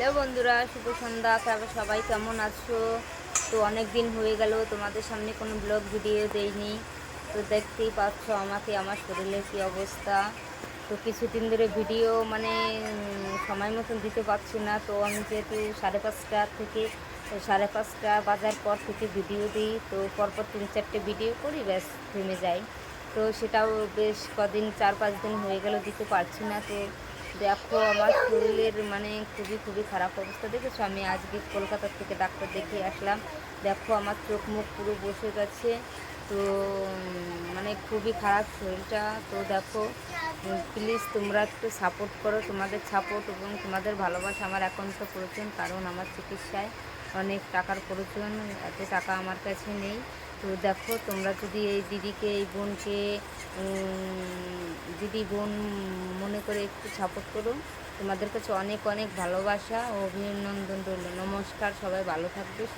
Hello বন্ধুরা, শুভ সন্ধ্যা। সবাই কেমন আছো? তো অনেক দিন হয়ে গেল, তোমাদের সামনে কোনো ব্লগ ভিডিও দেইনি। তো দেখতেই পাচ্ছ আমাকে, আমার শরীরের কী অবস্থা। তো কিছুদিন ধরে ভিডিও মানে সময় মতন দিতে পারছি না। তো আমি যেহেতু সাড়ে পাঁচটা থেকে সাড়ে পাঁচটা বাজার পর থেকে ভিডিও দিই। তো পরপর তিন চারটে ভিডিও করি, ব্যাস, থেমে যাই তো সেটাও বেশ কদিন, চার পাঁচ দিন হয়ে গেল দিতে পারছি না। তো দেখো, আমার শরীরের মানে খুবই খুবই খারাপ অবস্থা দেখেছ? আমি আজকে কলকাতা থেকে ডাক্তার দেখিয়ে আসলাম। দেখো, আমার চোখ মুখ পুরো বসে গেছে। তো মানে খুবই খারাপ শরীরটা। তো দেখো প্লিজ তোমরা একটু সাপোর্ট করো। তোমাদের সাপোর্ট এবং তোমাদের ভালোবাসা আমার একান্ত প্রয়োজন কারণ আমার চিকিৎসায় অনেক টাকার প্রয়োজন। এত টাকা আমার কাছে নেই। তো দেখো, তোমরা যদি এই দিদিকে, এই বোনকে দিদি বোন মনে করে একটু সাপোর্ট করো। তোমাদের কাছে অনেক অনেক ভালোবাসা ও অভিনন্দন রইল। নমস্কার, সবাই ভালো থাকবে, সুস্থ